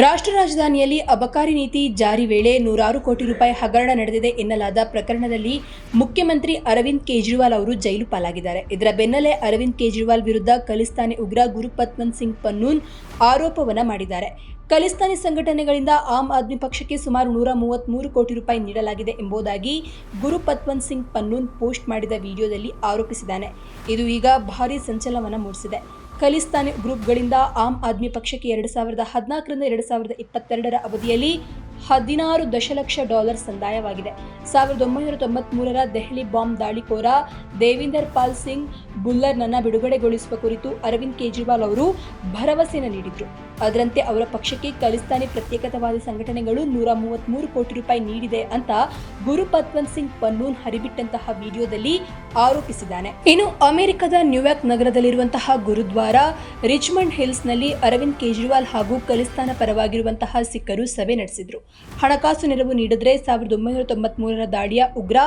ರಾಷ್ಟ್ರ ರಾಜಧಾನಿಯಲ್ಲಿ ಅಬಕಾರಿ ನೀತಿ ಜಾರಿ ವೇಳೆ ನೂರಾರು ಕೋಟಿ ರೂಪಾಯಿ ಹಗರಣ ನಡೆದಿದೆ ಎನ್ನಲಾದ ಪ್ರಕರಣದಲ್ಲಿ ಮುಖ್ಯಮಂತ್ರಿ ಅರವಿಂದ್ ಕೇಜ್ರಿವಾಲ್ ಅವರು ಜೈಲು ಪಾಲಾಗಿದ್ದಾರೆ. ಇದರ ಬೆನ್ನಲ್ಲೇ ಅರವಿಂದ್ ಕೇಜ್ರಿವಾಲ್ ವಿರುದ್ಧ ಖಲಿಸ್ತಾನಿ ಉಗ್ರ ಗುರುಪತ್ವಂತ್ ಸಿಂಗ್ ಪನ್ನೂನ್ ಆರೋಪವನ್ನ ಮಾಡಿದ್ದಾರೆ. ಖಲಿಸ್ತಾನಿ ಸಂಘಟನೆಗಳಿಂದ ಆಮ್ ಆದ್ಮಿ ಪಕ್ಷಕ್ಕೆ ಸುಮಾರು ನೂರ ಮೂವತ್ತ್ಮೂರು ಕೋಟಿ ರೂಪಾಯಿ ನೀಡಲಾಗಿದೆ ಎಂಬುದಾಗಿ ಗುರುಪತ್ವನ್ ಸಿಂಗ್ ಪನ್ನೂನ್ ಪೋಸ್ಟ್ ಮಾಡಿದ ವಿಡಿಯೋದಲ್ಲಿ ಆರೋಪಿಸಿದ್ದಾನೆ. ಇದು ಈಗ ಭಾರೀ ಸಂಚಲನವನ್ನು ಮೂಡಿಸಿದೆ. ಖಲಿಸ್ತಾನಿ ಗ್ರೂಪ್ಗಳಿಂದ ಆಮ್ ಆದ್ಮಿ ಪಕ್ಷಕ್ಕೆ ಎರಡು ಸಾವಿರದ ಹದಿನಾಲ್ಕರಿಂದ ಎರಡು ಸಾವಿರದ ಇಪ್ಪತ್ತೆರಡರ ಅವಧಿಯಲ್ಲಿ ಹದಿನಾರು ದಶಲಕ್ಷ ಡಾಲರ್ ಸಂದಾಯವಾಗಿದೆ. ಸಾವಿರದ ಒಂಬೈನೂರ ತೊಂಬತ್ಮೂರರ ದೆಹಲಿ ಬಾಂಬ್ ದಾಳಿಕೋರ ದೇವಿಂದರ್ ಪಾಲ್ ಸಿಂಗ್ ಬುಲ್ಲರ್ನನ್ನು ಬಿಡುಗಡೆಗೊಳಿಸುವ ಕುರಿತು ಅರವಿಂದ್ ಕೇಜ್ರಿವಾಲ್ ಅವರು ಭರವಸೆಯನ್ನು ನೀಡಿದ್ರು. ಅದರಂತೆ ಅವರ ಪಕ್ಷಕ್ಕೆ ಖಲಿಸ್ತಾನಿ ಪ್ರತ್ಯೇಕತಾವಾದಿ ಸಂಘಟನೆಗಳು ನೂರ ಮೂವತ್ತ್ಮೂರು ಕೋಟಿ ರೂಪಾಯಿ ನೀಡಿದೆ ಅಂತ ಗುರುಪತ್ವಂತ್ ಸಿಂಗ್ ಪನ್ನೂನ್ ಹರಿಬಿಟ್ಟಂತಹ ವಿಡಿಯೋದಲ್ಲಿ ಆರೋಪಿಸಿದ್ದಾನೆ. ಇನ್ನು ಅಮೆರಿಕದ ನ್ಯೂಯಾರ್ಕ್ ನಗರದಲ್ಲಿರುವಂತಹ ಗುರುದ್ವಾರ, ರಿಚ್ಮಂಡ್ ಹಿಲ್ಸ್ನಲ್ಲಿ ಅರವಿಂದ್ ಕೇಜ್ರಿವಾಲ್ ಹಾಗೂ ಖಲಿಸ್ತಾನ ಪರವಾಗಿರುವಂತಹ ಸಿಖ್ಖರು ಸಭೆ ನಡೆಸಿದ್ರು. ಹಣಕಾಸು ನೆರವು ನೀಡಿದ್ರೆ ಸಾವಿರದ ಒಂಬೈನೂರ ತೊಂಬತ್ಮೂರರ ದಾಳಿಯ ಉಗ್ರ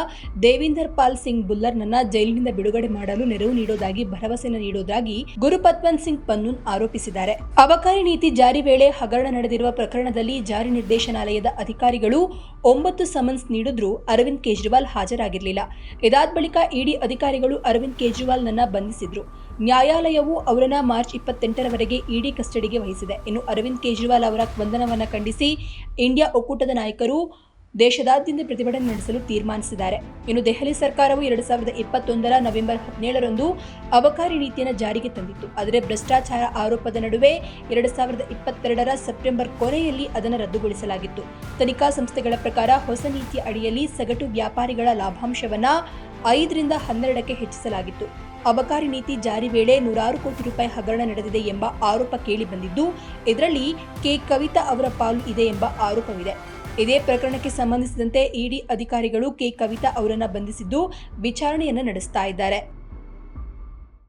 ದೇವಿಂದರ್ ಪಾಲ್ ಸಿಂಗ್ ಬುಲ್ಲರ್ನನ್ನ ಜೈಲಿನಿಂದ ಬಿಡುಗಡೆ ಮಾಡಲು ನೆರವು ನೀಡೋದಾಗಿ, ಭರವಸೆ ನೀಡೋದಾಗಿ ಗುರುಪತ್ವಂತ್ ಸಿಂಗ್ ಪನ್ನೂನ್ ಆರೋಪಿಸಿದ್ದಾರೆ. ಅಬಕಾರಿ ನೀತಿ ಜಾರಿ ವೇಳೆ ಹಗರಣ ನಡೆದಿರುವ ಪ್ರಕರಣದಲ್ಲಿ ಜಾರಿ ನಿರ್ದೇಶನಾಲಯದ ಅಧಿಕಾರಿಗಳು ಒಂಬತ್ತು ಸಮನ್ಸ್ ನೀಡಿದ್ರೂ ಅರವಿಂದ್ ಕೇಜ್ರಿವಾಲ್ ಹಾಜರಾಗಿರಲಿಲ್ಲ. ಇದಾದ ಬಳಿಕ ಇಡಿ ಅಧಿಕಾರಿಗಳು ಅರವಿಂದ್ ಕೇಜ್ರಿವಾಲ್ನನ್ನ ಬಂಧಿಸಿದ್ರು. ನ್ಯಾಯಾಲಯವು ಅವರನ್ನ ಮಾರ್ಚ್ ಇಪ್ಪತ್ತೆಂಟರವರೆಗೆ ಇಡಿ ಕಸ್ಟಡಿಗೆ ವಹಿಸಿದೆ. ಇನ್ನು ಅರವಿಂದ್ ಕೇಜ್ರಿವಾಲ್ ಅವರ ಬಂಧನವನ್ನು ಖಂಡಿಸಿ ಇಂಡಿಯಾ ಒಕ್ಕೂಟದ ನಾಯಕರು ದೇಶದಾದ್ಯಂತ ಪ್ರತಿಭಟನೆ ನಡೆಸಲು ತೀರ್ಮಾನಿಸಿದ್ದಾರೆ. ಇನ್ನು ದೆಹಲಿ ಸರ್ಕಾರವು ಎರಡು ಸಾವಿರದ ಇಪ್ಪತ್ತೊಂದರ ನವೆಂಬರ್ ಹದಿನೇಳರಂದು ಅಬಕಾರಿ ನೀತಿಯನ್ನು ಜಾರಿಗೆ ತಂದಿತ್ತು. ಆದರೆ ಭ್ರಷ್ಟಾಚಾರ ಆರೋಪದ ನಡುವೆ ಎರಡು ಸಾವಿರದ ಇಪ್ಪತ್ತೆರಡರ ಸೆಪ್ಟೆಂಬರ್ ಕೊನೆಯಲ್ಲಿ ಅದನ್ನು ರದ್ದುಗೊಳಿಸಲಾಗಿತ್ತು. ತನಿಖಾ ಸಂಸ್ಥೆಗಳ ಪ್ರಕಾರ ಹೊಸ ನೀತಿಯ ಅಡಿಯಲ್ಲಿ ಸಗಟು ವ್ಯಾಪಾರಿಗಳ ಲಾಭಾಂಶವನ್ನು ಐದರಿಂದ ಹನ್ನೆರಡಕ್ಕೆ ಹೆಚ್ಚಿಸಲಾಗಿತ್ತು. ಅಬಕಾರಿ ನೀತಿ ಜಾರಿ ವೇಳೆ ನೂರಾರು ಕೋಟಿ ರೂಪಾಯಿ ಹಗರಣ ನಡೆದಿದೆ ಎಂಬ ಆರೋಪ ಕೇಳಿಬಂದಿದ್ದು ಇದರಲ್ಲಿ ಕೆ. ಕವಿತಾ ಅವರ ಪಾಲು ಇದೆ ಎಂಬ ಆರೋಪವಿದೆ. ಇದೇ ಪ್ರಕರಣಕ್ಕೆ ಸಂಬಂಧಿಸಿದಂತೆ ಇಡಿ ಅಧಿಕಾರಿಗಳು ಕೆ. ಕವಿತಾ ಅವರನ್ನು ಬಂಧಿಸಿದ್ದು ವಿಚಾರಣೆಯನ್ನು ನಡೆಸ್ತಾ ಇದ್ದಾರೆ.